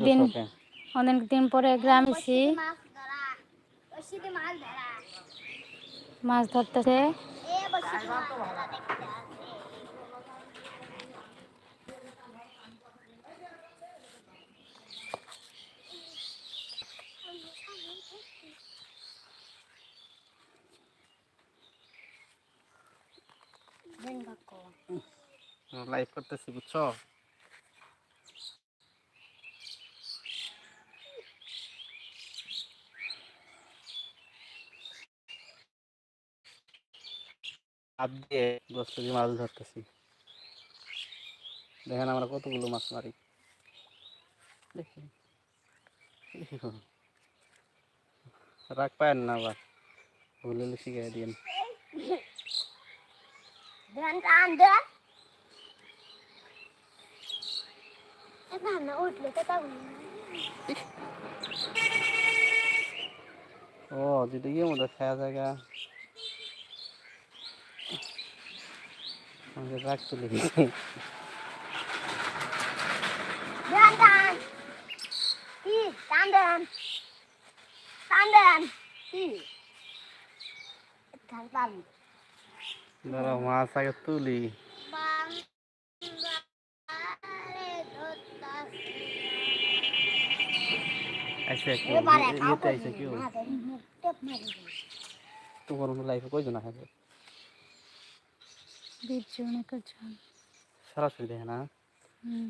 দিন অনেক দিন পরে গ্রাম এসি মাছ ধরতেছে। লাইভ করতেছি বুঝছ? হাত দিয়ে দশ কেজি মাছ ধরতেছি। দেখেন আমরা কতগুলো মাছ মারি। দেখি রাগ পায়েন না আবার। ভুলে শিখাই দিন ও যেটা গিয়ে মধ্যে খাওয়া জায়গা। আমাদের রাগ কি? কি? টান ধরো মাছ আগে তুলি। কেউ? এবারে ইয়েতে আইসে মারি তোমার লাইফে কয়জন আসে বীর অনেক জন সরাসরি দেখে না হুম।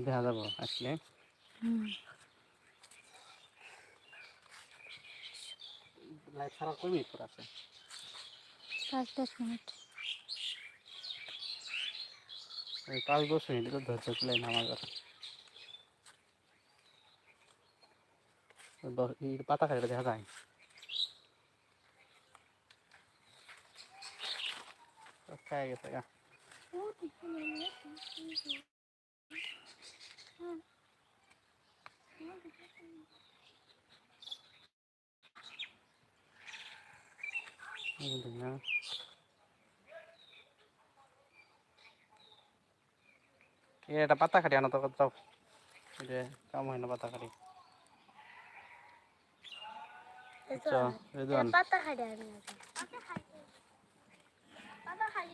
দেখা যাব আসলে হুম। সারা কয় মিনিট করে আছে? পাঁচ দশ মিনিট। ওই পাঁচ দশ মিনিট তো ধৈর্য চলে না আমার পাতা খাইলে দেখা যায়? সব খাই গেছে গা এই দেখ না। এ এটা পাতা খাটি আনো তো যাও এটা কাম হয় না পাতা খাটি আচ্ছা রেদওয়ান পাতা খাই দেন পাতা খাই পাতা খাই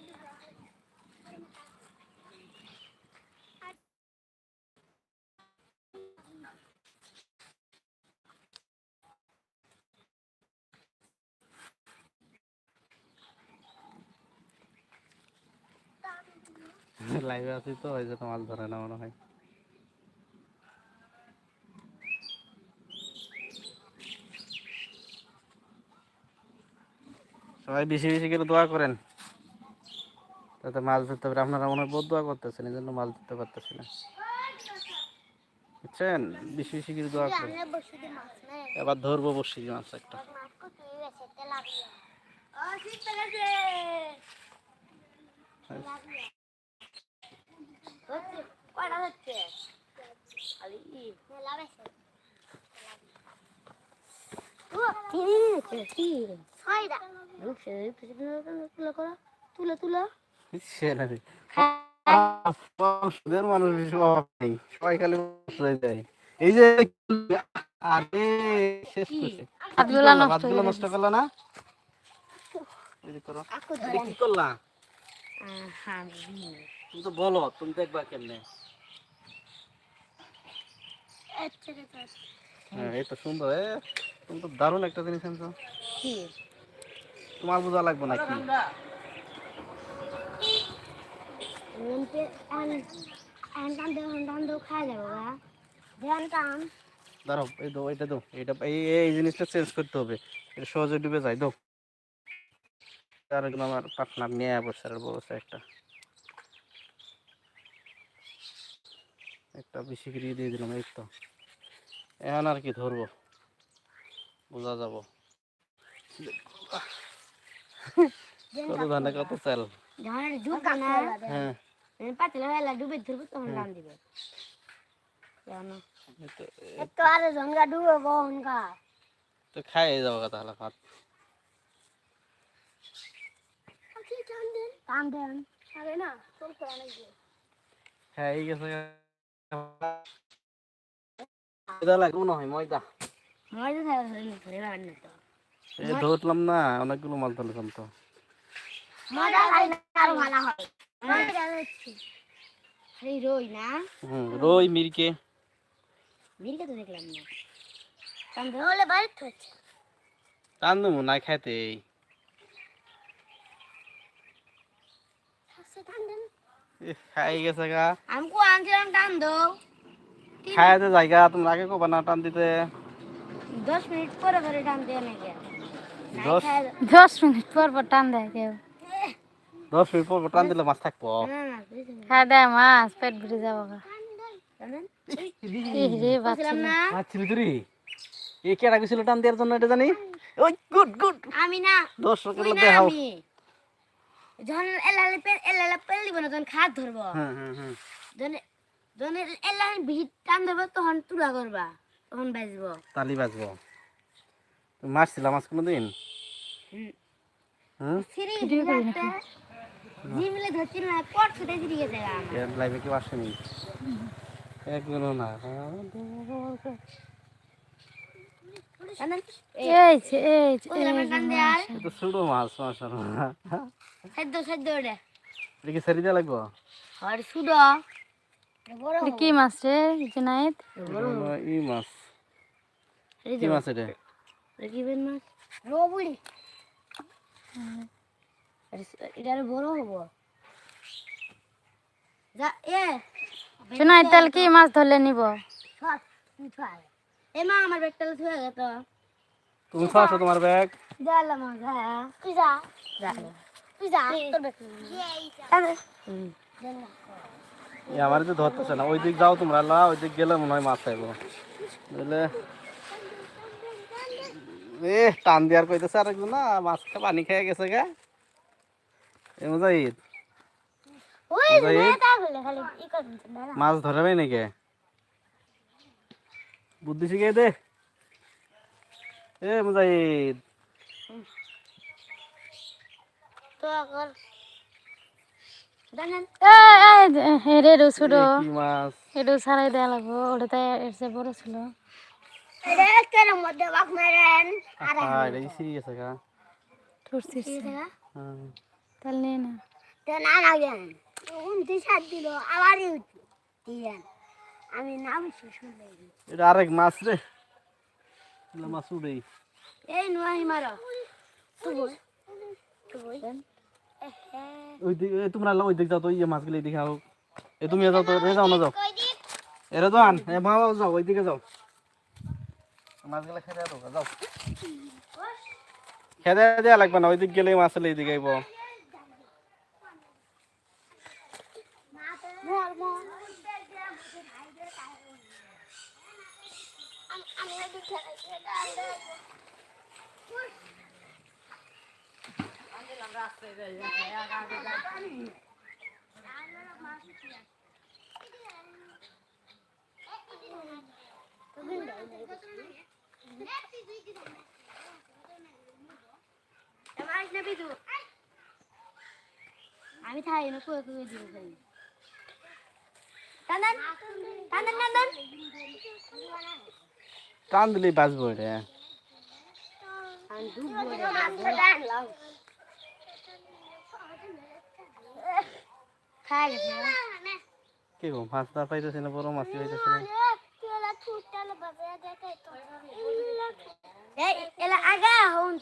লাইভে আছি তো, ওই জন্য মাছ ধরে না মনে হয়। সবাই বেশি বেশি করে দোয়া করেন তাতে মাছ ধরতে পারে। আপনারা মনে হয় দোয়া করতেছেন, এই জন্য মাছ ধরতে পারতেছি না। বুঝছেন? বেশি বেশি করে দোয়া করেন। এবার ধরবো বসি মাছ একটা। মাছ কত গেছে তেলাপিয়া ও ঠিক গেছে হচ্ছে কয়টা হচ্ছে আরে ই মেলা বেছে ও তিন হচ্ছে তিন ছয়টা রুপসে তুলে তুলে মানুষ সবাই খালি যায় এই যে আরে শেষ করছে নষ্ট করলা? না কি করলা তুমি তো বলো তুমি দেখবা কেমনে? হ্যাঁ এই তো সুন্দর এ তুমি তো দারুণ একটা জিনিস আনছো কি? তোমার বোঝা লাগবে না কি। দাঁড়াও এই দো এটা দো এটা এই এই জিনিসটা চেঞ্জ করতে হবে। এটা সহজে ডুবে যায় দো। আর একদম আমার নিয়ে একটা। একটা বেশি করে দিয়ে দিলাম এই তো। এখন আর কি ধরবো? বোঝা যাব। কত ধানে কত চাল? হ্যাঁ। পাতলা হয়ে ডুবে ধরবো তখন টান দিবে। তো আরে জঙ্গা ডুবে গঙ্গা তো খাই যাব তাহলে ভাত। অনেক হ্যাঁ এই গেছে মনে হয় ময়দা। ধরলাম না অনেকগুলো মাছ ধরলাম তো রই না। রই মিরকে মিলকে তো দেখলাম না। হলে বাইরে হচ্ছে। টান না খাইতে খাই গেছে গা। আমকো আনছিলাম টান দো খাইতে জায়গা তোমরা আগে কবা না টান দিতে দশ মিনিট পরে পরে টান দিয়ে নাকি দশ দশ মিনিট পর পর টান দেয় কেউ দশ মিনিট পর পর টান দিলে মাছ থাকব না না খাই দেয় মাছ পেট ভরে যাব না আচ্ছা এ কেডা গেছিল টান দেওয়ার জন্য এটা জানি ওই গুড গুড আমি না দর্শকের দেখাও যখন এলালে পেল এলালে পেল দিব না তখন খাত ধরবো যখন ভিড় টান ধরবো তখন তুলা করবা তখন বাজবো। তালি বাজবো। তুমি মারছিল মাছ কোনোদিন? জিমলে ধরছিল না ছুটে। লাইভে কেউ আসেনি? একজনও না। ছোটো মাছ এটা কি লাগবো? আর কি মাছ রে জুনাইদ ই মাছ। কি মাছ এটা? মাছ। এটা বড় হব। যা এ জুনাইদ তাহলে কি মাছ ধরলে নিব? এ মা আমার ব্যাগটা থুয়ে গেত তুমি খাওয়াছো তোমার ব্যাগ। জালাম যা তুই যা। যা তুই যা। তোর ব্যাগ। এ আমার তো ধরতেছে না ওই দিক যাও তোমরা লা ওই দিক গেলে মনে হয় মাছ আইব বুঝলে? এ টান দেওয়ার কইতেছে আর একজন না মাছ পানি খেয়ে গেছে গা। এ মুজাহিদ। মাছ ধরে পাই নাকি? বুদ্ধি শিখে দে। এ মুজাহিদ। তো কর জানেন এই এই হেরে লাগবো বড় ছিল হ্যাঁ। তাহলে না আমি নাম এটা আরেক মাছ রে মাছ উড়েই এই নোয়াই মারো তুই তুই ওই দিক তোমরা ওই দিক যাও তো ইয়ে মাছগুলি দেখাও এ, তুমি যাও তো, এ, যাও না, যাও। এরা তো আন এ, মা যাও ওই দিকে যাও মাছগুলা খেতে যাও। খেতে দেওয়া লাগবে না ওই দিক গেলে মাছ এলে এইদিকে আইব। আমি থাই না কুয়ে কুয়ে দিব খাই টানদান টানদান টানদান টান দিলেই বাঁচবো এটা আমি ডুববো রে টানলাম খাই কি গো মাছ না পাইতেছে না বড় মাছ পাইতেছে না? এলা আগা হন